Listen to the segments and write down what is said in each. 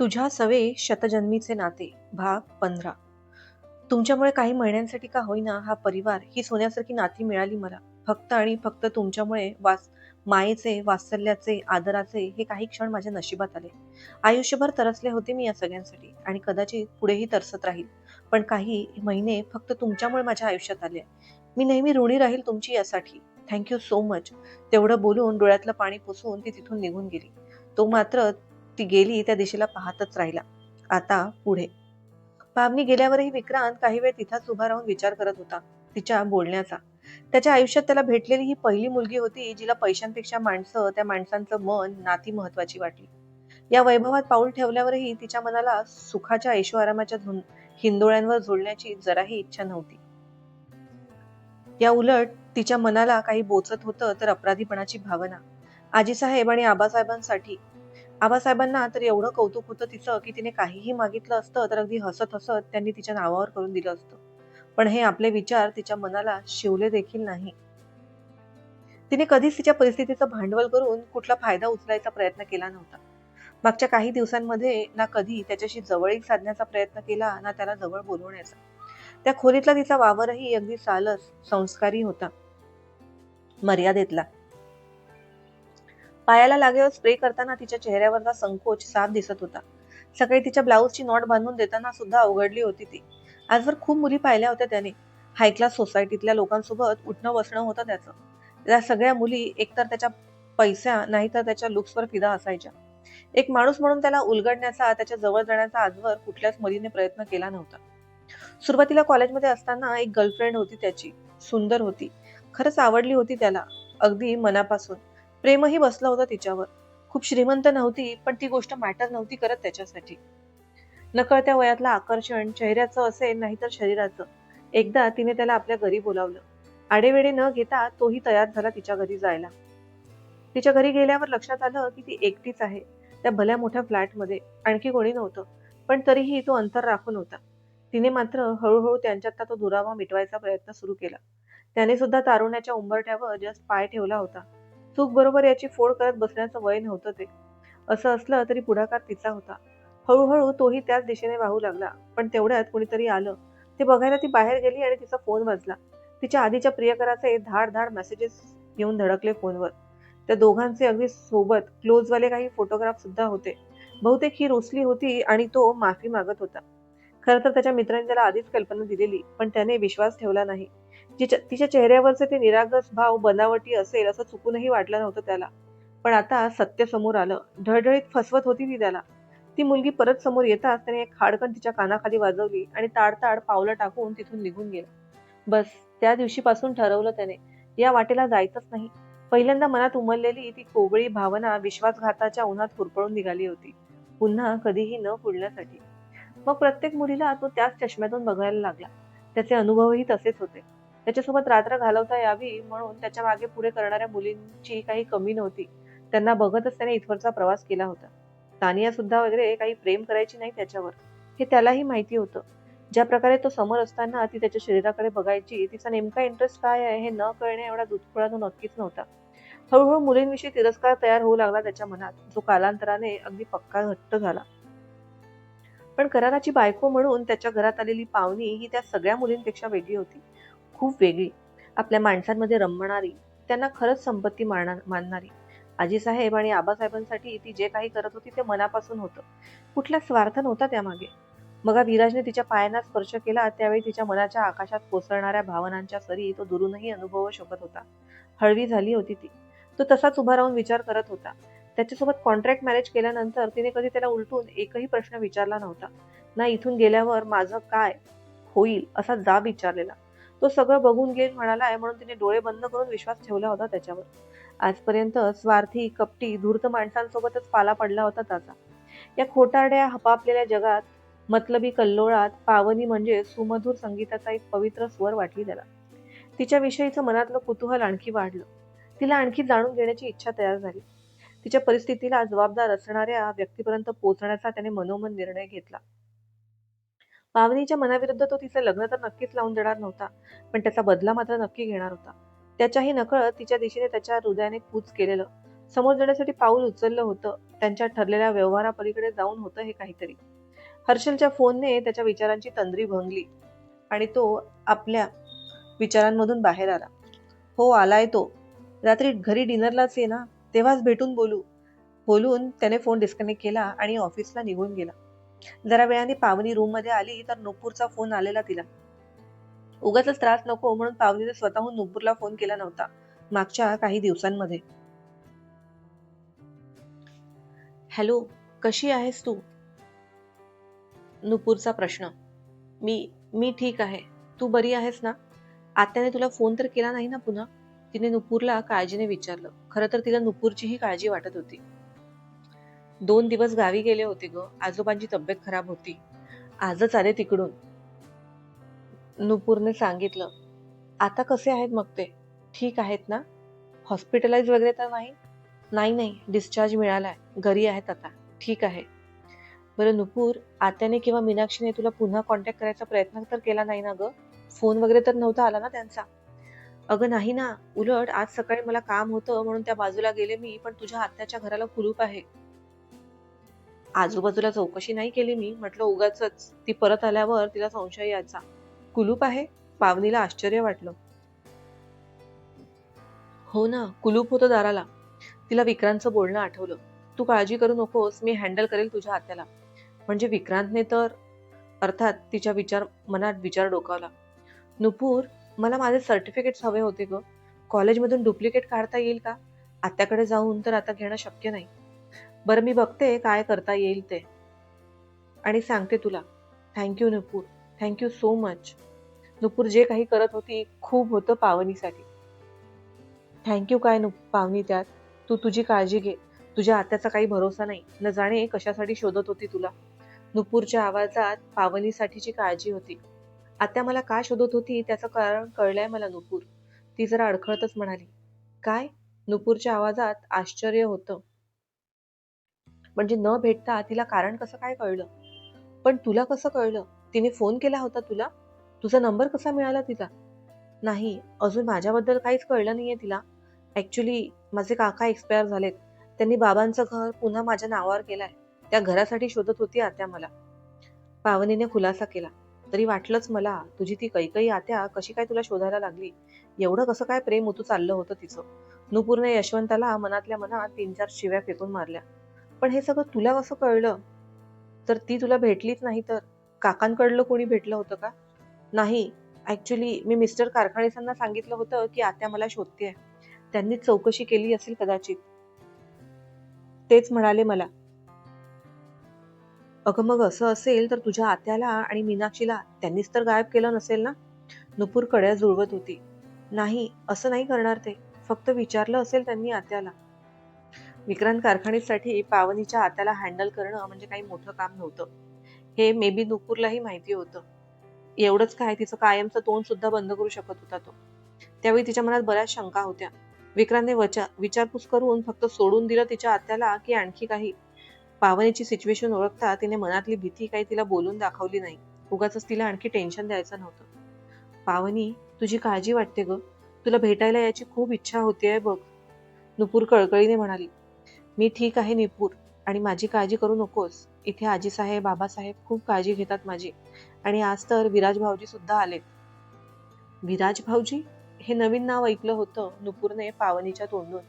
तुझ्या सवे शतजन्मीचे नाते भाग पंधरा. तुमच्यामुळे काही महिन्यांसाठी का होईना हा परिवार ही सोन्यासारखी नाती मिळाली मला. फक्त आणि फक्त तुमच्यामुळे वास मायेचे वात्सल्याचे आदराचे हे काही क्षण माझ्या नशिबात आले. आयुष्यभर तरसले होते मी या सगळ्यांसाठी आणि कदाचित पुढेही तरसत राहील. पण काही महिने फक्त तुमच्यामुळे माझ्या आयुष्यात आले. मी नेहमी ऋणी राहील तुमची यासाठी. थँक्यू सो मच तेवढं बोलून डोळ्यातलं पाणी पुसून ती तिथून निघून गेली. तो मात्र ती गेली त्या दिशेला पाहतच राहिला. आता पुढे. पावनी गेल्यावरही विक्रांत काही वेळ तिथाच उभा राहून विचार करत होता तिच्या बोलण्याचा. त्याच्या आयुष्यात त्याला भेटलेली ही पहिली मुलगी होती जिला पैशांपेक्षा माणसं त्या माणसांचं मन नाती महत्वाची वाटली. या वैभवात पाऊल ठेवल्यावरही तिच्या मनाला सुखाच्या ऐशोआरामाच्या धुन हिंदोळ्यांवर झोडण्याची जराही इच्छा नव्हती. या उलट तिच्या मनाला काही बोचत होतं तर अपराधीपणाची भावना. आजीसाहेब आणि आबासाहेबांसाठी आबासाहेबांना तर एवढं कौतुक होतं तिचं की तिने काहीही मागितलं असतं तर अगदी हसत हसत त्यांनी तिच्या नावावर करून दिलं असतं. पण हे आपले विचार तिच्या मनाला शिवले देखील नाही. तिने कधीच तिच्या परिस्थितीचं भांडवल करून कुठला फायदा उचलायचा प्रयत्न केला नव्हता. मागच्या काही दिवसांमध्ये ना कधी त्याच्याशी जवळीक साधण्याचा प्रयत्न केला ना त्याला जवळ बोलवण्याचा. त्या खोलीतला तिचा वावरही अगदी सालस संस्कारी होता. मर्यादेतला. पायाला लागेवर स्प्रे करताना तिच्या चेहऱ्यावरचा संकोच साफ दिसत होता. सकाळी तिच्या ब्लाऊजची नॉट बांधून देताना सुद्धा अवघडली होती ती. आजवर खूप मुली पाहिल्या होत्या त्याने. हाय क्लास सोसायटीतल्या लोकांसोबत उठणं बसणं होतं त्याचं. त्या सगळ्या मुली एकतर त्याच्या पैसा नाहीतर त्याच्या लुक्सवर फिदा असायच्या. एक माणूस म्हणून त्याला उलगडण्याचा त्याच्याजवळ जाण्याचा आजवर कुठल्याच मुलीने प्रयत्न केला नव्हता. सुरुवातीला कॉलेजमध्ये असताना एक गर्लफ्रेंड होती त्याची. सुंदर होती. खरंच आवडली होती त्याला. अगदी मनापासून. प्रेमही बसला होता तिच्यावर. खूप श्रीमंत नव्हती पण ती गोष्ट मॅटर नव्हती करत त्याच्यासाठी. नकळत्या वयातलं आकर्षण चेहऱ्याचं असेल नाहीतर शरीराचं. एकदा तिने त्याला आपल्या घरी बोलावलं. आडेवेडे न घेता तोही तयार झाला तिच्या घरी जायला. तिच्या घरी गेल्यावर लक्षात आलं की ती एकटीच आहे त्या भल्या मोठ्या फ्लॅटमध्ये. आणखी कोणी नव्हतं पण तरीही तो अंतर राखून होता. तिने मात्र हळूहळू त्यांच्यातला तो दुरावा मिटवायचा प्रयत्न सुरू केला. त्याने सुद्धा तारुण्याच्या उंबरठ्यावर जस्ट पाय ठेवला होता. चूक बरोबर याची फोड करत बसण्याचं वय नव्हतं ते. असं असलं तरी पुढाकार तिचा होता. हळूहळू तोही त्याच दिशेने वाहू लागला. पण तेवढ्यात कुणीतरी आलं. ते बघायला ती बाहेर गेली आणि तिचा फोन वाजला. तिच्या आधीच्या प्रियकराचे धाड धाड मेसेजेस येऊन धडकले फोनवर. त्या दोघांचे अगदी सोबत क्लोजवाले काही फोटोग्राफ सुद्धा होते. बहुतेक ही रुसली होती आणि तो माफी मागत होता. खरं तर त्याच्या मित्रांनी त्याला आधीच कल्पना दिलेली पण त्याने विश्वास ठेवला नाही. जिच्या तिच्या चेहऱ्यावरचे ते निरागस भाव बनावटी असेल असं चुकूनही वाटलं नव्हतं त्याला. पण आता सत्य समोर आलं. ढळढळीत फसवत होती ती त्याला. ती मुलगी परत समोर येताच त्याने एक खाडकन तिच्या कानाखाली वाजवली आणि ताडताड पावलं टाकून तिथून निघून गेला. बस त्या दिवशीपासून ठरवलं त्याने. या वाटेला जायचंच नाही. पहिल्यांदा मनात उमललेली ती कोवळी भावना विश्वासघाताच्या उन्हात फुरपळून निघाली होती. पुन्हा कधीही न पुढण्यासाठी मग प्रत्येक मुलीला तो त्याच चष्म्यातून बघायला लागला. त्याचे अनुभवही तसेच होते. त्याच्यासोबत रात्र घालवता यावी म्हणून त्याच्यामागे पुढे करणाऱ्या मुलींची काही कमी नव्हती. त्यांना बघतच त्याने इथवरचा प्रवास केला होता. तानिया सुद्धा वगैरे काही प्रेम करायची नाही त्याच्यावर. हे त्यालाही माहिती होतं. ज्या प्रकारे तो समोर असताना ती त्याच्या शरीराकडे बघायची तिचा नेमका इंटरेस्ट काय आहे हे न कळणे एवढा दुधखोळा तो नक्कीच नव्हता. हळूहळू मुलींविषयी तिरस्कार तयार होऊ लागला त्याच्या मनात. जो कालांतराने अगदी पक्का घट्ट झाला. पण कराराची बायको म्हणून त्याच्या घरात आलेली पाहुणी ही त्या सगळ्या मुलींपेक्षा वेगळी होती. खूप वेगळी. आपल्या माणसांमध्ये रमणारी त्यांना खरंच संपत्ती मानणार. मानणारी आजीसाहेब आणि आबासाहेबांसाठी ती जे काही करत होती ते मनापासून होतं. कुठला स्वार्थ नव्हता त्यामागे. मग विराजने तिच्या पायांना स्पर्श केला त्यावेळी तिच्या मनाच्या आकाशात कोसळणाऱ्या भावनांच्या सरी तो दुरूनही अनुभवू शकत होता. हळवी झाली होती ती. तो तसाच उभा राहून विचार करत होता. त्याच्यासोबत कॉन्ट्रॅक्ट मॅरेज केल्यानंतर तिने कधी त्याला उलटून एकही प्रश्न विचारला नव्हता. ना इथून गेल्यावर माझं काय होईल? असा जाब विचारलेला. तो सगळं बघून गेलं म्हणाला आहे म्हणून तिने डोळे बंद करून विश्वास ठेवला होता त्याच्यावर. आजपर्यंत स्वार्थी कपटी धूर्त माणसांसोबतच पाला पडला होता त्याचा. या खोटारड्या हपापलेल्या जगात मतलबी कल्लोळात पावनी म्हणजे सुमधुर संगीताचा एक पवित्र स्वर वाटली त्याला. तिच्याविषयीचं मनातलं कुतूहल आणखी वाढलं. तिला आणखी जाणून घेण्याची इच्छा तयार झाली. तिच्या परिस्थितीला जबाबदार असणाऱ्या व्यक्तीपर्यंत पोहोचण्याचा त्याने मनोमन निर्णय घेतला. पावनीच्या मनाविरुद्ध तो तिचं लग्न तर नक्कीच लावून देणार नव्हता पण त्याचा बदला मात्र नक्की घेणार होता. त्याच्याही नकळत तिच्या दिशेने त्याच्या हृदयाने कूच केलेलं. समोर जाण्यासाठी पाऊल उचललं होतं. त्यांच्या ठरलेल्या व्यवहारापलीकडे जाऊन होतं हे काहीतरी. हर्षलच्या फोनने त्याच्या विचारांची तंद्री भंगली आणि तो आपल्या विचारांमधून बाहेर आला. हो आलाय तो. रात्री घरी डिनरलाच ये ना. तेव्हाच भेटून बोलू. बोलून त्याने फोन डिस्कनेक्ट केला आणि ऑफिसला निघून गेला. जरा वेळाने पावनी रूममध्ये आली तर नुपूरचा फोन आलेला तिला. उगाच त्रास नको म्हणून पावनीने स्वतःहून नुपूरला फोन केला नव्हता मागच्या काही दिवसांमध्ये. हॅलो कशी आहेस तू? नुपूरचा प्रश्न. मी मी ठीक आहे. तू बरी आहेस ना? आत्याने तुला फोन तर केला नाही ना पुन्हा? तिने नुपूरला काळजीने विचारलं. खरं तर तिला नुपूरचीही काळजी वाटत होती. दोन दिवस गावी गेले होते ग. आजोबांची तब्येत खराब होती. आजच आले तिकडून. नुपूरने सांगितलं आता कसे आहेत मग ते? ठीक आहेत ना? हॉस्पिटलाइज वगैरे तर नाही? नाही नाही. डिस्चार्ज मिळालाय. घरी आहेत आता. ठीक आहे. बरं नुपूर आत्याने किंवा मीनाक्षीने तुला पुन्हा कॉन्टॅक्ट करायचा प्रयत्न तर केला नाही ना ग? फोन वगैरे तर नव्हता आला ना त्यांचा? अगं नाही ना. उलट आज सकाळी मला काम होतं म्हणून त्या बाजूला गेले मी पण तुझ्या आत्याच्या घराला कुलूप आहे. आजूबाजूला चौकशी नाही केली मी म्हटलं उगाच ती परत आल्यावर तिला संशय यायचा. कुलूप आहे? पावनीला आश्चर्य वाटलं. हो ना कुलूप होतं दाराला. तिला विक्रांतचं बोलणं आठवलं. तू काळजी करू नकोस मी हँडल करेल तुझ्या हात्याला म्हणजे विक्रांतने तर अर्थात तिच्या विचार मनात विचार डोकावला. नुपूर मला माझे सर्टिफिकेट्स हवे होते ग. कॉलेजमधून डुप्लिकेट काढता येईल का? आत्याकडे जाऊन तर आता घेणं शक्य नाही. बरं मी बघते काय करता येईल ते. आणि सांगते तुला. Thank you Nupur thank you so much Nupur जे काही करत होती खूप होतं पावनीसाठी. थँक्यू काय नु पावनी त्यात? तू तुझी काळजी घे. तुझ्या आत्याचा काही भरोसा नाही. न जाणे कशासाठी शोधत होती तुला. नुपूरच्या आवाजात पावनीसाठीची काळजी होती. आत्या मला का शोधत होती त्याचं कारण कळलंय मला नुपूर ती जरा अडखळतच म्हणाली. काय? नुपूरच्या आवाजात आश्चर्य होतं. म्हणजे न भेटता तिला कारण कसं काय कळलं? पण तुला कसं कळलं? तिने फोन केला होता तुला? तुझा नंबर कसा मिळाला तिचा नाही अजून माझ्याबद्दल काहीच कळलं नाहीये तिला. ऍक्च्युली माझे काका एक्सपायर झालेत. त्यांनी बाबांचं घर पुन्हा माझ्या नावावर केलंय. त्या घरासाठी शोधत होती आत्या मला. पावनीने खुलासा केला. तरी वाटलंच मला तुझी ती कैकई आत्या कशी काय तुला शोधायला लागली? एवढं कसं काय प्रेम होतं चाललं होतं तिचं? नुपूर्ण यशवंताला मनातल्या मनात तीन चार शिव्या फेकून मारल्या. पण हे सगळं तुला कसं कळलं? तर ती तुला भेटलीच नाही तर काकांकडलं कोणी भेटलं होतं का? नाही. ऍक्च्युली मी मिस्टर कारखानेसांना सांगितलं होतं की आत्या मला शोधते त्यांनी चौकशी केली असेल कदाचित. तेच म्हणाले मला. अगं मग असं असेल तर तुझ्या आत्याला आणि मीनाक्षीला त्यांनीच तर गायब केलं नसेल ना? नुपूर कड्या जुळवत होती. नाही असं नाही करणार ते. फक्त विचारलं असेल त्यांनी आत्याला. विक्रांत कारखानेसाठी पावनीच्या आत्याला हँडल करणं म्हणजे काही मोठं काम नव्हतं. हे मे बी नुपूरलाही माहिती होतं. एवढंच काय तिचं कायमचं तोंड सुद्धा बंद करू शकत होता तो. त्यावेळी तिच्या मनात बऱ्याच शंका होत्या. विक्रांतने वचा विचारपूस करून फक्त सोडून दिलं तिच्या आत्याला की आणखी काही. पावनीची सिच्युएशन ओळखता तिने मनातली भीती काही तिला बोलून दाखवली नाही. उगाच तिला आणखी टेन्शन द्यायचं नव्हतं. पावनी तुझी काळजी वाटते ग. तुला भेटायला याची खूप इच्छा होतीये बघ. नुपूर कळकळीने म्हणाली. मी ठीक आहे निपूर. आणि माझी काळजी करू नकोस. इथे आजीसाहेब बाबासाहेब खूप काळजी घेतात माझी. आणि आज तर विराज भाऊजी सुद्धा आलेत. विराज भाऊजी? हे नवीन नाव ऐकलं होतं नुपूरने पावनीच्या तोंडून.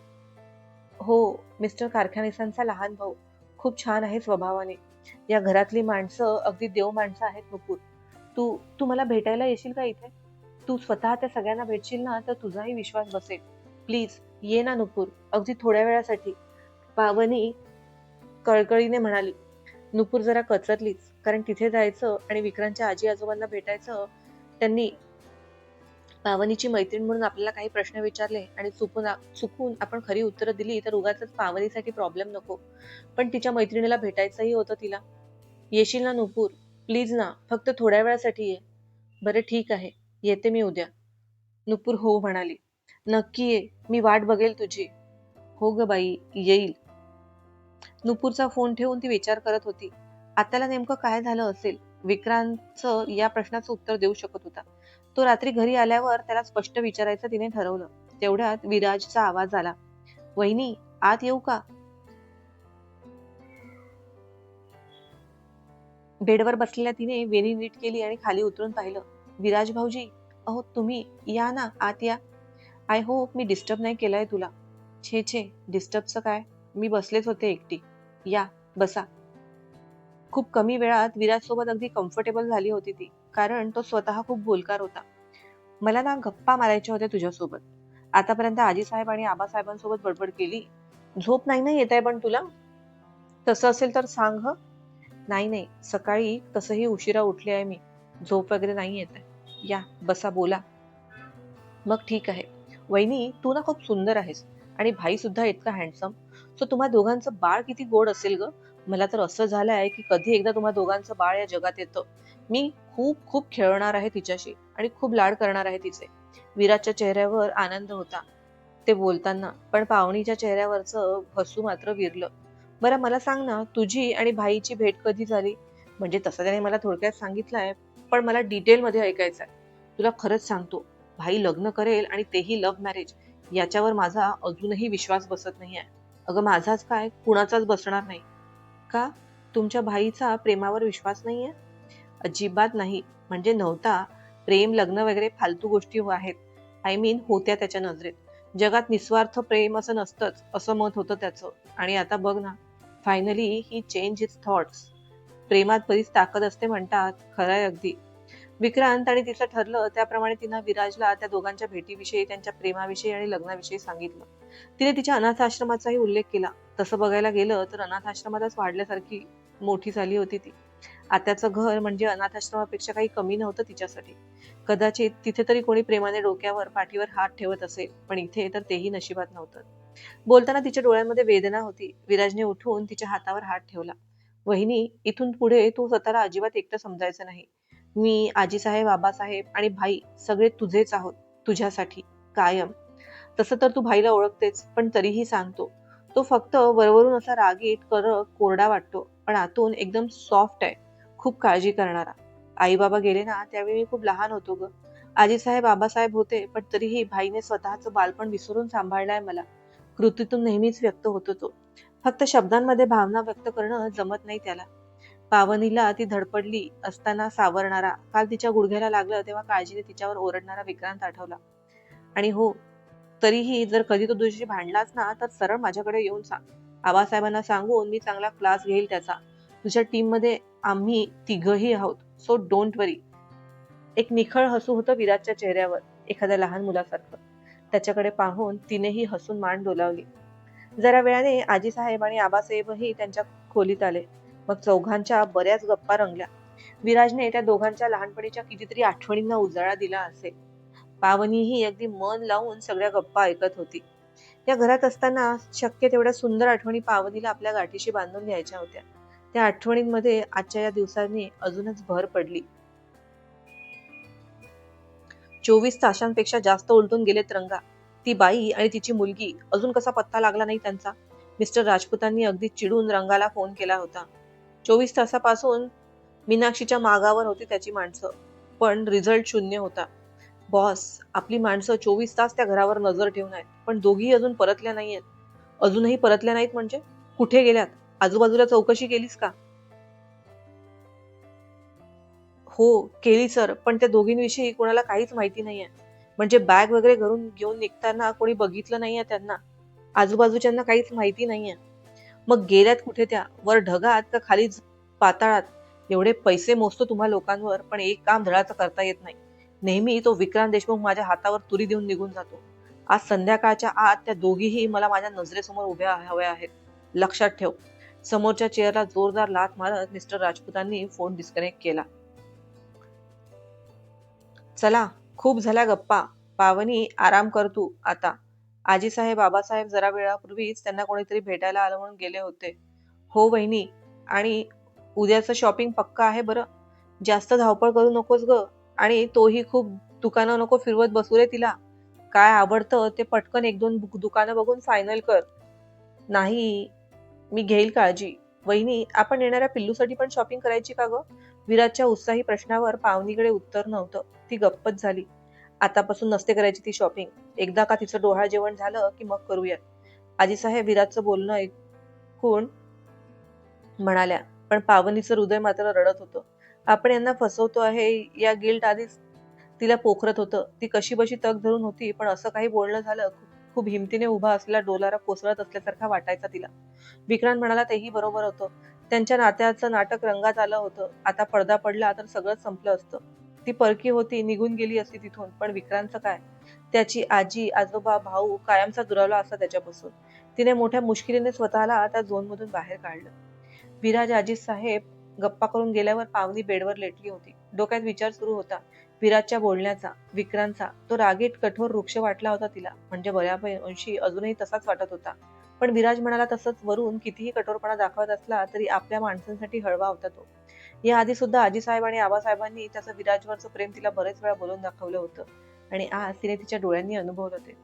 हो मिस्टर कारखानेसांचा लहान भाऊ. खूप छान आहे स्वभावाने. या घरातली माणसं अगदी देव माणसं आहेत नुपूर. तू तू मला भेटायला येशील का इथे? तू स्वतः त्या सगळ्यांना भेटशील ना तर तुझाही विश्वास बसेल. प्लीज ये ना नुपूर. अगदी थोड्या वेळासाठी. पावनी कळकळीने म्हणाली नुपूर जरा कचरलीच कारण तिथे जायचं आणि विक्रांतच्या आजी आजोबांना भेटायचं त्यांनी पावनीची मैत्रीण म्हणून आपल्याला काही प्रश्न विचारले आणि चुकून चुकून आपण खरी उत्तरं दिली तर उगाच पावनीसाठी प्रॉब्लेम नको. पण तिच्या मैत्रिणीला भेटायचंही होतं तिला. येशील ना नुपूर? प्लीज ना फक्त थोड्या वेळासाठी ये. बरं ठीक आहे. येते मी उद्या. नुपूर हो म्हणाली. नक्की ये. मी वाट बघेल तुझी. हो ग बाई येईल. नुपूरचा फोन ठेवून ती विचार करत होती. आत्याला नेमकं काय झालं असेल? विक्रांतचं या प्रश्नाचं उत्तर देऊ शकत होता. तो रात्री घरी आल्यावर त्याला स्पष्ट विचारायचं तिने ठरवलं. तेवढ्यात विराजचा आवाज आला. वहिनी आत येऊ का? बेडवर बसलेल्या तिने वेणी नीट केली आणि खाली उतरून पाहिलं. विराज भाऊजी अहो तुम्ही या ना आत या. आय होप मी डिस्टर्ब नाही केलाय तुला. छे छे डिस्टर्बचं काय? मी बसलेच होते एकटी. या बसा. खूप कमी वेळात विराज सोबत अगदी कम्फर्टेबल झाली होती ती कारण तो स्वतः खूप बोलकार होता. मला ना गप्पा मारायच्या होत्या तुझ्यासोबत. आतापर्यंत आजी साहेब आणि आबासाहेबांसोबत बडबड केली. झोप नाही ना येत आहे पण तुला? तसं असेल तर सांग ह? नाही नाही. सकाळी तसंही उशिरा उठले आहे मी. झोप वगैरे नाही येत आहे. या बसा बोला. मग ठीक आहे. वहिनी तू ना खूप सुंदर आहेस आणि भाई सुद्धा इतका हँडसम सो तुम्हा दोघांचं बाळ किती गोड असेल ग? मला तर असं झालं आहे की कधी एकदा तुम्हा दोघांचं बाळ या जगात येतं. मी खूप खूप खेळणार आहे तिच्याशी आणि खूप लाड करणार आहे तिचे. विराजच्या चेहऱ्यावर आनंद होता ते बोलताना पण पावणीच्या चेहऱ्यावरचं हसू मात्र विरलं. बरं मला सांग ना तुझी आणि भाईची भेट कधी झाली? म्हणजे तसं त्याने मला थोडक्यात सांगितलंय पण मला डिटेलमध्ये ऐकायचं आहे तुला खरंच सांगतो भाई लग्न करेल आणि तेही लव्ह मॅरेज. याच्यावर माझा अजूनही विश्वास बसत नाही आहे अगं माझाच काय? कुणाचाच बसणार नाही. का? तुमच्या भाईचा प्रेमावर विश्वास नाहीये? अजिबात नाही. म्हणजे नव्हता. प्रेम लग्न वगैरे फालतू गोष्टी हो आहेत. आय मीन होत्या त्याच्या नजरेत. जगात निस्वार्थ प्रेम असं नसतंच असं मत होतं त्याचं. आणि आता बघ ना. Finally he change is thoughts प्रेमात बरीच ताकद असते म्हणतात. खरंय अगदी. विक्रांत आणि तिचं ठरलं त्याप्रमाणे तिनं विराजला त्या दोघांच्या भेटीविषयी त्यांच्या प्रेमाविषयी आणि लग्नाविषयी सांगितलं. तिने तिच्या अनाथ आश्रमाचाही उल्लेख केला. तसं बघायला गेलं तर अनाथ आश्रमातच वाढल्यासारखी मोठी झाली होती ती. आत्याचं घर म्हणजे अनाथ आश्रमापेक्षा काही कमी नव्हतं तिच्यासाठी. कदाचित तिथे तरी कोणी प्रेमाने डोक्यावर पाठीवर हात ठेवत असेल पण इथे तर तेही नशिबात नव्हतं. बोलताना तिच्या डोळ्यांमध्ये वेदना होती. विराजने उठून तिच्या हातावर हात ठेवला. वहिनी इथून पुढे तू स्वतःला अजिबात एकटं समजायचं नाही. मी आजीसाहेब आबासाहेब आणि भाई सगळे तुझेच आहोत तुझ्यासाठी कायम. तसं तर तू भाईला ओळखतेच पण तरीही सांगतो. तो फक्त वरवरून असा रागीट कर कोरडा वाटतो पण आतून एकदम सॉफ्ट आहे खूप काळजी करणारा. आई बाबा गेले ना त्यावेळी मी खूप लहान होतो ग. आजीसाहेब आबासाहेब होते पण तरीही भाईने स्वतःचं बालपण विसरून सांभाळलाय मला. कृतीतून नेहमीच व्यक्त होतो तो. फक्त शब्दांमध्ये भावना व्यक्त करणं जमत नाही त्याला. पावनीला ती धडपडली असताना सावरणारा. काल तिच्या गुडघ्याला लागलं तेव्हा काळजीने तिच्यावर ओरडणारा विक्रांत आठवला. आणि हो तरीही जर कधी तो दुसरी भांडलाच ना तर सरळ माझ्याकडे येऊन सांग. आबासाहेबांना सांगून मी चांगला क्लास घेईल त्याचा. तुझ्या टीममध्ये आम्ही तिघही आहोत. सो डोंट वरी एक निखळ हसू होतं विराजच्या चेहऱ्यावर एखाद्या लहान मुलासारखं. त्याच्याकडे पाहून तिनेही हसून मान डोलावली. जरा वेळाने आजीसाहेब आणि आबासाहेबही त्यांच्या खोलीत आले. मग चौघांच्या बऱ्याच गप्पा रंगल्या. विराजने त्या दोघांच्या लहानपणीच्या कितीतरी आठवणींना उजाळा दिला असेल. पावनीही अगदी मन लावून सगळ्या गप्पा ऐकत होती. या घरात असताना शक्य तेवढ्या सुंदर आठवणी पावनीला आपल्या गाठीशी बांधून घ्यायच्या होत्या. त्या आठवणींमध्ये आजच्या या दिवसांनी अजूनच भर पडली. चोवीस तासांपेक्षा जास्त उलटून गेलेत रंगा. ती बाई आणि तिची मुलगी अजून कसा पत्ता लागला नाही त्यांचा? मिस्टर राजपूतांनी अगदी चिडून रंगाला फोन केला होता. चोवीस तासापासून मीनाक्षीच्या मागावर होती त्याची माणसं. पण रिझल्ट शून्य होता. बॉस आपली माणसं चोवीस तास त्या घरावर नजर ठेवून आहेत. पण दोघी अजून परतल्या नाहीयेत. अजूनही परतल्या नाहीत म्हणजे? कुठे गेल्यात? आजूबाजूला चौकशी केलीस का? हो केली सर. पण त्या दोघींविषयी कोणाला काहीच माहिती नाहीये. म्हणजे बॅग वगैरे घरून घेऊन निघताना कोणी बघितलं नाहीये त्यांना? आजूबाजूच्यांना काहीच माहिती नाहीये. मग गेल्यात कुठे त्या? वर ढगात का खाली पाताळात? एवढे पैसे मोजतो तुम्हा लोकांवर पण एक काम धडाचं करता येत नाही. नेहमी तो विक्रांत देशमुख माझ्या हातावर तुरी देऊन निघून जातो. आज संध्याकाळच्या आत त्या दोघीही मला माझ्या नजरेसमोर उभ्या हव्या आहेत. लक्षात ठेव. समोरच्या चेअरला जोरदार लाथ मारत मिस्टर राजपूतांनी फोन डिस्कनेक्ट केला. चला खूप झाल्या गप्पा. पावनी आराम कर तू आता. आजीसाहेब बाबासाहेब जरा वेळापूर्वीच त्यांना कोणीतरी भेटायला आलं म्हणून गेले होते. हो वहिनी आणि उद्याचं शॉपिंग पक्का आहे बरं. जास्त धावपळ करू नकोस ग. आणि तोही खूप दुकानं नको फिरवत बसू रे तिला. काय आवडतं ते पटकन एक दोन दुकानं बघून फायनल कर. नाही मी घेईल काळजी. वहिनी आपण येणाऱ्या पिल्लूसाठी पण शॉपिंग करायची का ग? विराजच्या उत्साही प्रश्नावर पावनीकडे उत्तर नव्हतं. ती गप्पच झाली. आतापासून नसते करायची ती शॉपिंग एकदा का तिचं डोहाळ जेवण झालं की मग करूयात. आजीसाहेब विराजचं बोलणं ऐकून म्हणाल्या पण पावनीचं हृदय मात्र रडत होतं. आपण यांना फसवतो आहे या गिल्ट आधीच तिला पोखरत होतं. ती कशी बशी तग धरून होती पण असं काही बोलणं झालं खूप हिमतीने उभा असलेला डोलारा कोसळत असल्यासारखा वाटायचा तिला. विक्रांत म्हणाला तेही बरोबर होतं. त्यांच्या नात्याचं नाटक रंगात आलं होतं. आता पडदा पडला तर सगळं संपलं असतं. ती परकी होती निघून गेली असती तिथून. पण विक्रांतचं काय? त्याची आजी आजोबा भाऊ कायमचा दुरावला असता त्याच्यापासून. तिने मोठ्या मुश्किलीने स्वतःला त्या झोनमधून बाहेर काढलं. विराज आजी साहेब गप्पा करून गेल्यावर पावनी बेडवर लेटली होती. डोक्यात विचार सुरू होता विराजच्या बोलण्याचा विक्रांतचा. तो रागीट कठोर वृक्ष वाटला होता तिला. म्हणजे बऱ्यापैकी अजूनही तसाच वाटत होता. पण विराज म्हणाला तसंच वरून कितीही कठोरपणा दाखवत असला तरी आपल्या माणसांसाठी हळवा होता तो. या आधी सुद्धा आजीसाहेब आणि आबासाहेबांनी त्याचं विराजवरचं प्रेम तिला बरेच वेळा बोलून दाखवलं होतं. आणि आज तिने तिच्या डोळ्यांनी अनुभवलं ते.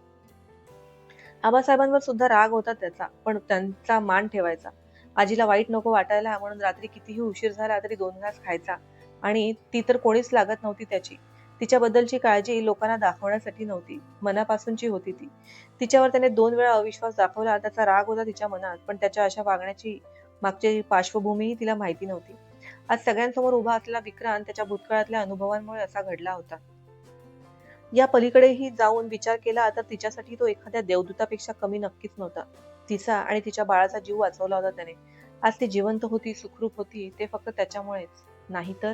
आबासाहेबांवर सुद्धा राग होता त्याचा पण त्यांचा मान ठेवायचा. आजीला वाईट नको वाटायला म्हणून रात्री कितीही उशीर झाला तरी दोन घास खायचा. आणि ती तर कोणीच लागत नव्हती त्याची. तिच्याबद्दलची काळजी लोकांना दाखवण्यासाठी नव्हती मनापासूनची होती ती. तिच्यावर त्याने दोन वेळा अविश्वास दाखवला त्याचा राग होता तिच्या मनात पण त्याच्या अशा वागण्याची मागची पार्श्वभूमीही तिला माहिती नव्हती. आज सगळ्यांसमोर उभा असलेला विक्रांत त्याच्या भूतकाळातल्या अनुभवांमुळे असा घडला होता. या पलीकडेही जाऊन विचार केला तर तिच्यासाठी तो एखाद्या देवदूतापेक्षा कमी नक्कीच नव्हता. तिचा आणि तिच्या बाळाचा जीव वाचवला होता त्याने. आज ती जिवंत होती सुखरूप होती ते फक्त त्याच्यामुळेच. नाही तर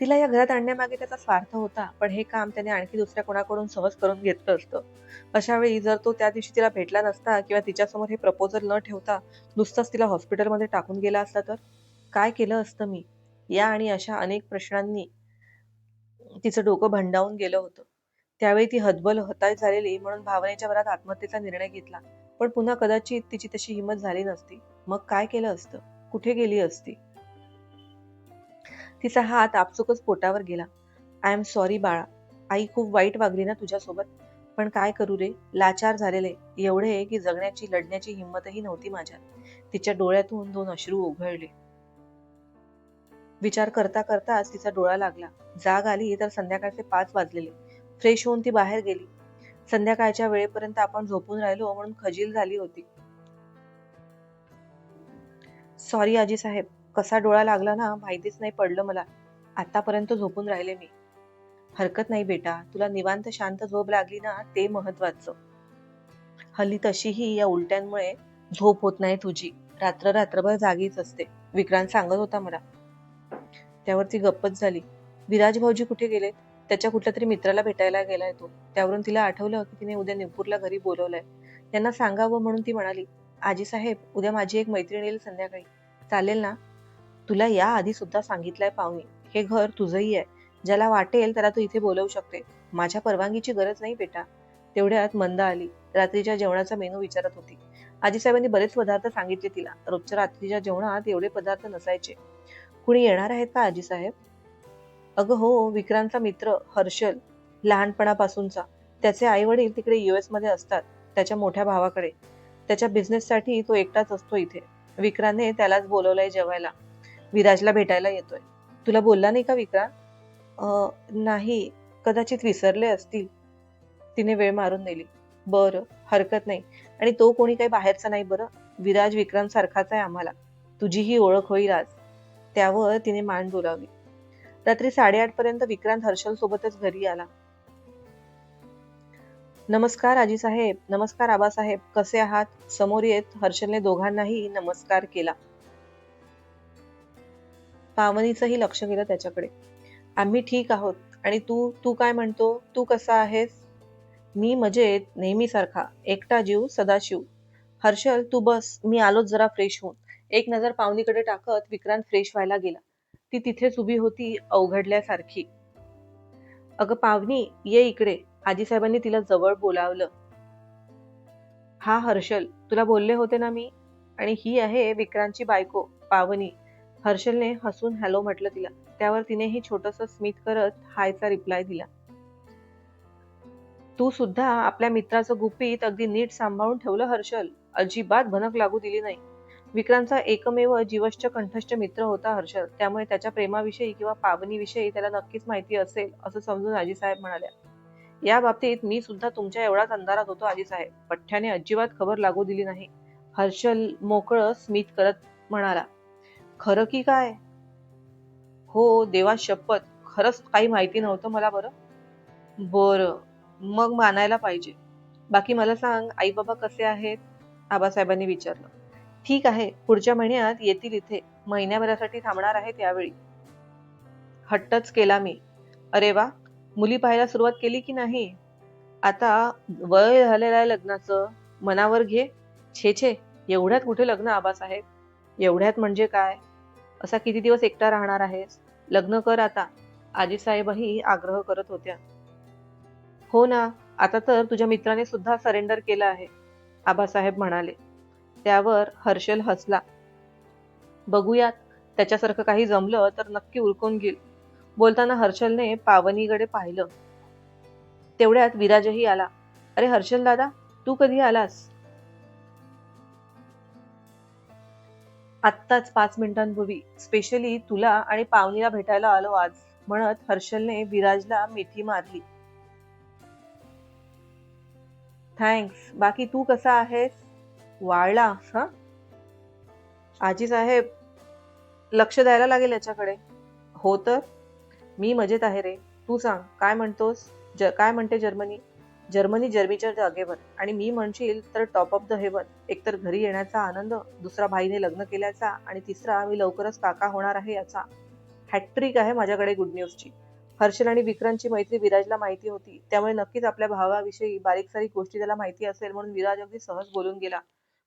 तिला या घरात आणण्यामागे त्याचा स्वार्थ होता पण हे काम त्याने आणखी दुसऱ्या कोणाकडून सहज करून घेतलं असतं. अशा वेळी जर तो त्या दिवशी तिला भेटला नसता किंवा तिच्यासमोर हे प्रपोजल न ठेवता नुसताच तिला हॉस्पिटलमध्ये टाकून गेला असता तर? काय केलं असतं मी? या आणि अशा अनेक प्रश्नांनी तिचं डोकं भंडावून गेलं होतं. त्यावेळी ती हतबल हताश झालेली म्हणून भावनेच्या भरात आत्महत्येचा निर्णय घेतला. पण पुन्हा कदाचित तिची तशी हिंमत झाली नसती. मग काय केलं असतं? कुठे गेली असती? तिचा हात आपसुकच पोटावर गेला. आय एम सॉरी बाळा. आई खूप वाईट वागली ना तुझ्यासोबत. पण काय करू रे? लाचार झालेले. एवढे की जगण्याची लढण्याची हिंमतही नव्हती माझ्यात. तिच्या डोळ्यातून दोन अश्रू उघळले विचार करता करताच तिचा डोळा लागला. जाग आली तर संध्याकाळचे पाच वाजलेले. फ्रेश होऊन ती बाहेर गेली. संध्याकाळच्या वेळेपर्यंत आपण झोपून राहिलो म्हणून खजील झाली होती. सॉरी आजी साहेब कसा डोळा लागला ना माहितीच नाही पडलं मला. आतापर्यंत झोपून राहिले मी. हरकत नाही बेटा तुला निवांत शांत झोप लागली ना ते महत्वाचं हल्ली तशीही या उलट्यांमुळे झोप होत नाही तुझी. रात्र रात्रभर जागीच असते. विक्रांत सांगत होता मला. त्यावर ती गप्पच झाली. विराज भाऊजी कुठे गेले? त्याच्या कुठल्या तरी मित्राला भेटायला गेलाय तो. त्यावरून तिला आठवलं की तिने उद्या निपूरला घरी बोलवलंय. त्यांना सांगावं म्हणून ती म्हणाली आजी साहेब उद्या माझी एक मैत्रीण येईल संध्याकाळी. चालेल ना? तुला या आधी सुद्धा सांगितलंय पाहुणे. हे घर तुझंही आहे. ज्याला वाटेल त्याला तू इथे बोलवू शकते. माझ्या परवानगीची गरज नाही बेटा. तेवढ्यात मंदा आली. रात्रीच्या जेवणाचा मेनू विचारत होती. आजीसाहेबांनी बरेच पदार्थ सांगितले तिला. रोजच्या रात्रीच्या जेवणात एवढे पदार्थ नसायचे. कुणी येणार आहेत का आजीसाहेब? अगं हो विक्रांतचा मित्र हर्षल लहानपणापासूनचा. त्याचे आई वडील तिकडे युएसमध्ये असतात त्याच्या मोठ्या भावाकडे. त्याच्या बिझनेससाठी तो एकटाच असतो इथे. विक्रांतने त्यालाच बोलवलंय जेवायला. विराजला भेटायला येतोय. तुला बोलला नाही का विक्रांत? नाही. कदाचित विसरले असतील. तिने वेळ मारून दिली. बरं हरकत नाही. आणि तो कोणी काही बाहेरचा नाही बरं. विराज विक्रांत सारखाच आहे आम्हाला. तुझी ही ओळख होईल आज. त्यावर तिने मान डोलावली रात्री साडेआठ पर्यंत विक्रांत हर्षल सोबतच घरी आला. नमस्कार आजी साहेब नमस्कार आबासाहेब कसे आहात? समोर येत हर्षलने दोघांनाही नमस्कार केला. पावनीचंही लक्ष गेलं त्याच्याकडे. आम्ही ठीक आहोत. आणि तू तू काय म्हणतो? तू कसा आहेस? मी मजेत नेहमीसारखा एकटा जीव सदाशिव. हर्षल तू बस मी आलोच जरा फ्रेश होऊन. एक नजर पावनीकडे टाकत विक्रांत फ्रेश व्हायला गेला. ती तिथेच उभी होती अवघडल्यासारखी. अगं पावनी ये इकडे. आजीसाहेबांनी तिला जवळ बोलावलं. हा हर्षल तुला बोलले होते ना मी? आणि ही आहे विक्रांतची बायको पावनी. हर्षलने हसून हॅलो म्हटलं तिला. त्यावर तिनेही छोटस स्मित करत हायचा रिप्लाय दिला. तू सुद्धा आपल्या मित्राचं गुपित अगदी नीट सांभाळून ठेवलं हर्षल. अजिबात भनक लागू दिली नाही. विक्रांतचा एकमेव जीवश्च कंठश्च मित्र होता हर्षल त्यामुळे त्याच्या प्रेमाविषयी किंवा पावनीविषयी त्याला नक्कीच माहिती असेल असं समजून आजीसाहेब म्हणाल्या. या बाबतीत मी सुद्धा तुमच्या एवढाच अंधारात होतो आजीसाहेब. पठ्ठ्याने अजिबात खबर लागू दिली नाही. हर्षल मोकळं स्मित करत म्हणाला खरं की काय? हो देवा शपथ. खरंच काही माहिती नव्हतं मला बरं. बरं मग मानायला पाहिजे. बाकी मला सांग आई बाबा कसे आहेत? आबासाहेबांनी विचारलं. ठीक आहे पुढच्या महिन्यात येतील इथे. महिन्याभरासाठी थांबणार आहेत यावेळी हट्टच केला मी. अरे वा मुली पाहायला सुरुवात केली की नाही? आता वय झालेलं आहे लग्नाचं. मनावर घे. छे छे. एवढ्यात कुठे लग्न आबासाहेब? एवढ्यात म्हणजे काय? असा किती दिवस एकटा राहणार आहेस? लग्न कर आता. आजीसाहेबही आग्रह करत होत्या. हो ना आता तर तुझ्या मित्राने सुद्धा सरेंडर केलं आहे आबासाहेब म्हणाले. त्यावर हर्षल हसला. बघूयात त्याच्यासारखं काही जमलं तर नक्की उरकून घेईल. बोलताना हर्षलने पावनीकडे पाहिलं. तेवढ्यात विराजही आला. अरे हर्षल दादा तू कधी आलास? आत्ताच पाच मिनिटांपूर्वी स्पेशली तुला आणि पावनीला भेटायला आलो आज म्हणत हर्षलने विराजला मिठी मारली. थँक्स. बाकी तू कसा आहेस? वाळला. हा? आजी साहेब लक्ष द्यायला लागेल याच्याकडे. हो तर? मी मजेत आहे रे. तू सांग काय म्हणतोस? ज काय म्हणते जर्मनी? जर्मनी जर्मीच्या जागेवर. आणि मी म्हणशील तर टॉप ऑफ द हेवन एकतर घरी येण्याचा आनंद दुसरा भाईने लग्न केल्याचा आणि तिसरा मी लवकरच काका होणार आहे याचा. हॅट्रिक आहे माझ्याकडे गुड न्यूजची हर्षल आणि विक्रांतची मैत्री विराजला माहिती होती. त्यामुळे नक्कीच आपल्या भावाविषयी बारीक सारीक गोष्टी त्याला माहिती असेल म्हणून विराज अगदी सहज बोलून गेला.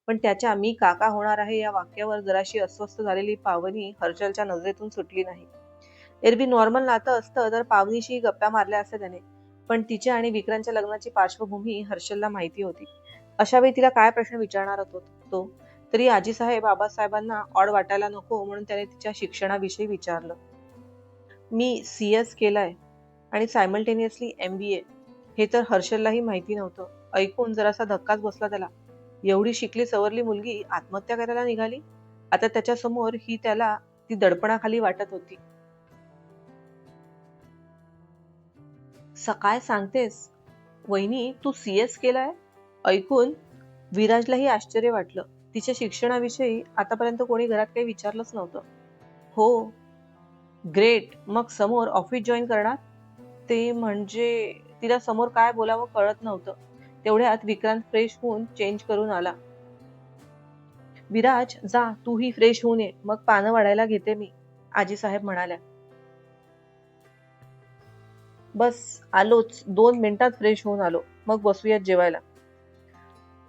पण त्याच्या मी काका होणार आहे या वाक्यावर जराशी अस्वस्थ झालेली पावनी हर्षलच्या नजरेतून सुटली नाही. एरबी नॉर्मल नातं असतं तर पावनीशी गप्पा मारल्या असत्या त्याने पण तिच्या आणि विक्रांतच्या लग्नाची पार्श्वभूमी हर्षलला माहिती होती. अशा वेळी तिला काय प्रश्न विचारणार होतो? तो तरी आजीसाहेब बाबासाहेबांना ऑड वाटायला नको म्हणून त्याने तिच्या शिक्षणाविषयी विचारलं. मी सी एस केलाय आणि सायमल्टेनियसली एम बी ए. हे तर हर्षललाही माहिती नव्हतं. ऐकून जरासा धक्काच बसला त्याला. एवढी शिकली सवरली मुलगी आत्महत्या करायला निघाली. आता त्याच्यासमोर ही त्याला ती दडपणाखाली वाटत होती. सकाळ सांगतेस. वहिनी तू सी एस केलाय? ऐकून विराजलाही आश्चर्य वाटलं. तिच्या शिक्षणाविषयी आतापर्यंत कोणी घरात काही विचारलंच नव्हतं. हो. ग्रेट मग समोर ऑफिस जॉईन करणार? ते म्हणजे तिला समोर काय बोलावं कळत नव्हतं. तेवढ्यात विक्रांत फ्रेश होऊन चेंज करून आला. विराज जा तूही फ्रेश होऊन ये. मग पानं वाढायला घेते मी आजी साहेब म्हणाल्या. बस आलोच. दोन मिनिटात फ्रेश होऊन आलो. मग बसूयात जेवायला.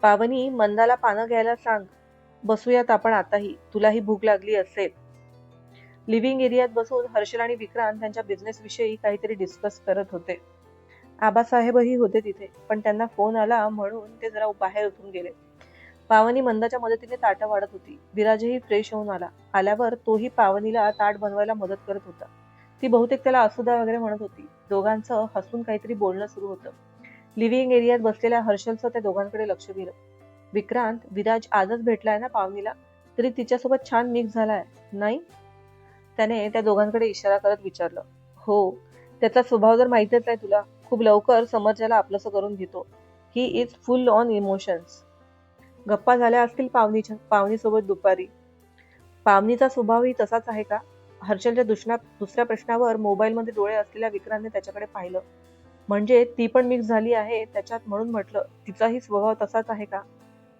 पावनी मंदाला पानं घ्यायला सांग. बसूयात आपण आताही. तुलाही भूक लागली असेल. लिव्हिंग एरियात बसून हर्षल आणि विक्रांत त्यांच्या बिझनेस विषयी काहीतरी डिस्कस करत होते. आबासाहेबही होते तिथे पण त्यांना फोन आला म्हणून ते जरा बाहेर उठून गेले. पावनी मंदाच्या मदतीने ताटं वाढत होती. विराजही फ्रेश होऊन आला. आल्यावर तोही पावनीला ताट बनवायला मदत करत होता. ती बहुतेक त्याला असुदा वगैरे म्हणत होती. दोघांचं हसून काहीतरी बोलणं सुरू होतं. लिव्हिंग एरियात बसलेल्या हर्षलचं त्या दोघांकडे लक्ष गेलं. विक्रांत विराज आजच भेटलाय ना पावनीला? तरी तिच्यासोबत छान मिक्स झालाय नाही? त्याने त्या दोघांकडे इशारा करत विचारलं. हो त्याचा स्वभाव जर माहितीच आहे तुला. खूप लवकर समोरच्याला आपलंसं करून घेतो. He is full on emotions गप्पा झाल्या असतील पावनीच्या पावनीसोबत दुपारी. पावनीचा स्वभावही तसाच आहे का? हर्षलच्या दुसऱ्या दुसऱ्या प्रश्नावर मोबाईलमध्ये डोळे असलेल्या विक्रांतने त्याच्याकडे पाहिलं. म्हणजे ती पण मिक्स झाली आहे त्याच्यात म्हणून म्हटलं तिचाही स्वभाव तसाच आहे का?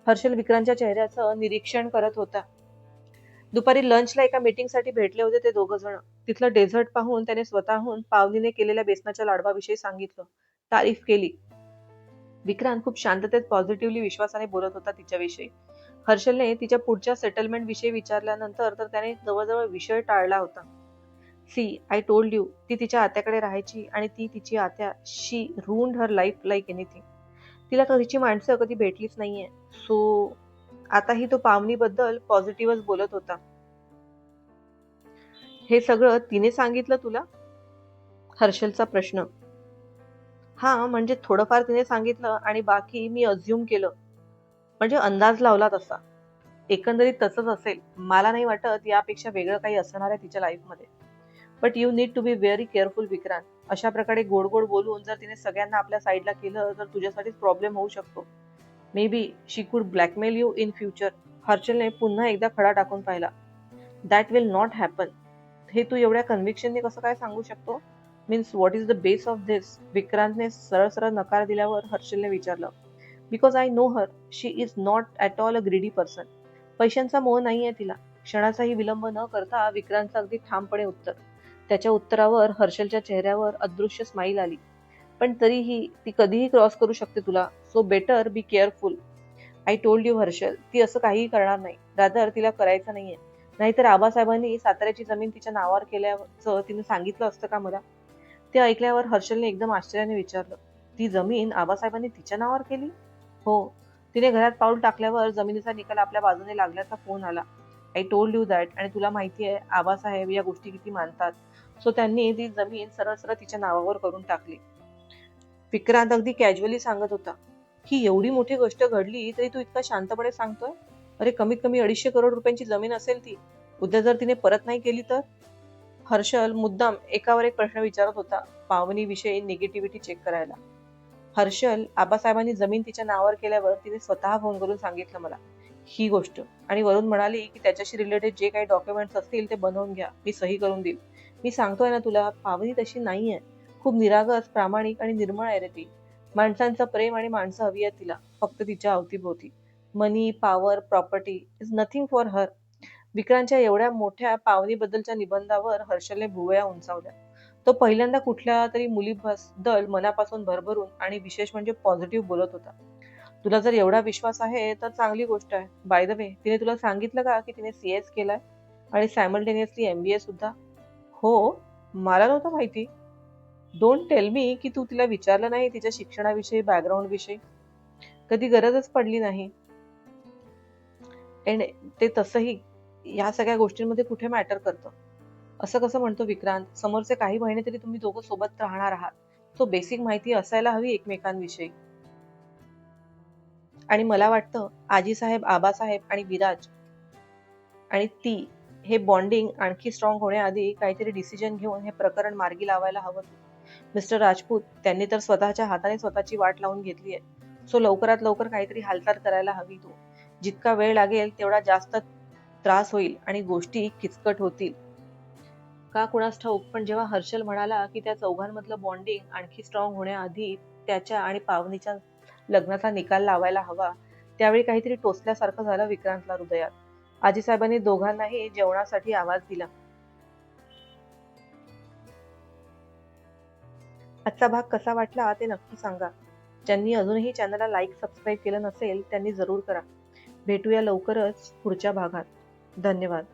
हर्षल विक्रांतच्या चेहऱ्याचं निरीक्षण करत होता. दुपारी लंचला एका मीटिंगसाठी भेटले होते ते दोघं जण. तिथलं डेझर्ट पाहून त्याने स्वतःहून पावनीने केलेल्या बेसनाच्या लाडवाविषयी सांगितलं. तारीफ केली. विक्रांत खूप शांततेत पॉझिटिव्हली विश्वासाने बोलत होता तिच्याविषयी. हर्षलने तिच्या पुढच्या सेटलमेंट विषयी विचारल्यानंतर तर त्याने जवळजवळ विषय टाळला होता. सी आय टोल्ड यू ती तिच्या आत्याकडे राहायची आणि ती तिची आत्या she ruined her life like anything तिला कधीची माणसं कधी भेटलीच नाहीये. सो आताही तो पावनीबद्दल पॉझिटिव्हच बोलत होता. हे सगळं तिने सांगितलं तुला? हर्षलचा प्रश्न. हा म्हणजे थोडंफार तिने सांगितलं आणि बाकी मी अज्युम केलं. म्हणजे अंदाज लावला तसा. एकंदरीत तसंच असेल. मला नाही वाटत यापेक्षा वेगळं काही असणार आहे तिच्या लाईफमध्ये but you need to be very careful Vikrant. अशा प्रकारे गोड गोड बोलून जर तिने सगळ्यांना आपल्या साईडला केलं तर तुझ्यासाठीच प्रॉब्लेम होऊ शकतो. May be she could blackmail you in future हर्षलने पुन्हा एकदा खडा टाकून पाहिला. दॅट विल नॉट हॅपन हे तू एवढ्या कन्व्हिक्शनने कसं काय सांगू शकतो? Means what is the base of this विक्रांतने सरळ सरळ नकार दिल्यावर हर्षलने विचारलं. Because I know her she is not at all a greedy person पैशांचा मोह नाहीये तिला. क्षणाचाही विलंब न करता विक्रांतचं अगदी ठामपणे उत्तर. त्याच्या उत्तरावर हर्षलच्या चेहऱ्यावर अदृश्य स्माईल आली. पण तरीही ती कधीही क्रॉस करू शकते तुला. So better be careful I told you Harshal ती असं काहीही करणार नाही. रादर तिला करायचं नाहीये. नाहीतर आबासाहेबांनी साताऱ्याची जमीन तिच्या नावावर केल्याचं तिने सांगितलं असतं का मला? ते ऐकल्यावर हर्षलने एकदम आश्चर्याने विचारलं ती जमीन आबासाहेबांनी तिच्या नावावर केली? हो. तिने घरात पाऊल टाकल्यावर जमिनीचा निकाल आपल्या बाजूने लागल्याचा फोन आला. आय टोल्ड यू दॅट आणि तुला माहिती आहे आबासाहेब या गोष्टी किती मानतात. सो त्यांनी ती जमीन सरळ सरळ तिच्या नावावर करून टाकली. विक्रांत अगदी कॅज्युअली सांगत होता ही एवढी मोठी गोष्ट घडली तरी तू इतका शांतपणे सांगतोय? अरे कमीत कमी अडीचशे करोड रुपयांची जमीन असेल ती. उद्या जर तिने परत नाही केली तर? हर्षल मुद्दाम एकावर एक प्रश्न विचारत होता पावनीविषयी निगेटिव्हिटी चेक करायला. हर्षल आबासाहेबांनी जमीन तिच्या नावावर केल्यावर तिने स्वतः फोन करून सांगितलं मला. ही गोष्ट. आणि वरून म्हणाली की त्याच्याशी रिलेटेड जे काही डॉक्युमेंट्स असतील ते बनवून घ्या. मी सही करून देईल. मी सांगतोय ना तुला पावनी तशी नाहीये. खूप निरागस प्रामाणिक आणि निर्मळ आहे रे ती. माणसांचं प्रेम आणि माणसं हवी आहे तिला. फक्त तिच्या अवतीभोवती. Money power property is nothing for her विक्रांतच्या एवढ्या मोठ्या पावनीबद्दलच्या निबंधावर हर्षलने भुवया उंचावल्या. तो पहिल्यांदा कुठल्या तरी मुलीबद्दल मनापासून भरभरून आणि विशेष म्हणजे पॉझिटिव्ह बोलत होता. तुला जर एवढा विश्वास आहे तर चांगली गोष्ट आहे. बाय द वे तिने तुला सांगितलं का की तिने सी एस केलाय? आणि सायमल्टेनियसली एम बी ए सुद्धा? हो मला नव्हतं माहिती. डोंट टेल मी की तू तिला विचारलं नाही तिच्या शिक्षणाविषयी बॅकग्राऊंड विषयी कधी गरजच पडली नाही. And ते तसंही या सगळ्या गोष्टींमध्ये कुठे मॅटर करतं? असं कसं म्हणतो विक्रांत? समोरचे काही महिने तरी तुम्ही दोघं सोबत राहणार आहात. सो बेसिक माहिती असायला हवी एकमेकांविषयी. आणि मला वाटतं आजीसाहेब आबासाहेब आणि विराज आणि ती हे बॉन्डिंग आणखी स्ट्रॉंग होण्याआधी काहीतरी डिसिजन घेऊन हे प्रकरण मार्गी लावायला हवं मिस्टर राजपूत त्यांनी तर स्वतःच्या हाताने स्वतःची वाट लावून घेतली आहे. सो लवकरात लवकर काहीतरी हालचाल करायला हवी तो. जितका वेळ लागेल तेवढा जास्त त्रास होईल आणि गोष्टी किचकट होतील. का कुणास ठाऊक पण जेव्हा हर्षल म्हणाला की त्या चौघांमधलं बॉन्डिंग आणखी स्ट्रॉंग होण्याआधी त्याच्या आणि पावनीच्या लग्नाचा निकाल लावायला हवा त्यावेळी काहीतरी टोचल्यासारखं झालं विक्रांतला हृदयात. आजीसाहेबांनी दोघांनाही जेवणासाठी आवाज दिला. आजचा भाग कसा वाटला ते नक्की सांगा. ज्यांनी अजूनही चॅनलला लाईक सबस्क्राईब केलं नसेल त्यांनी जरूर करा. भेटूया लवकरच पुढच्या भागात. धन्यवाद.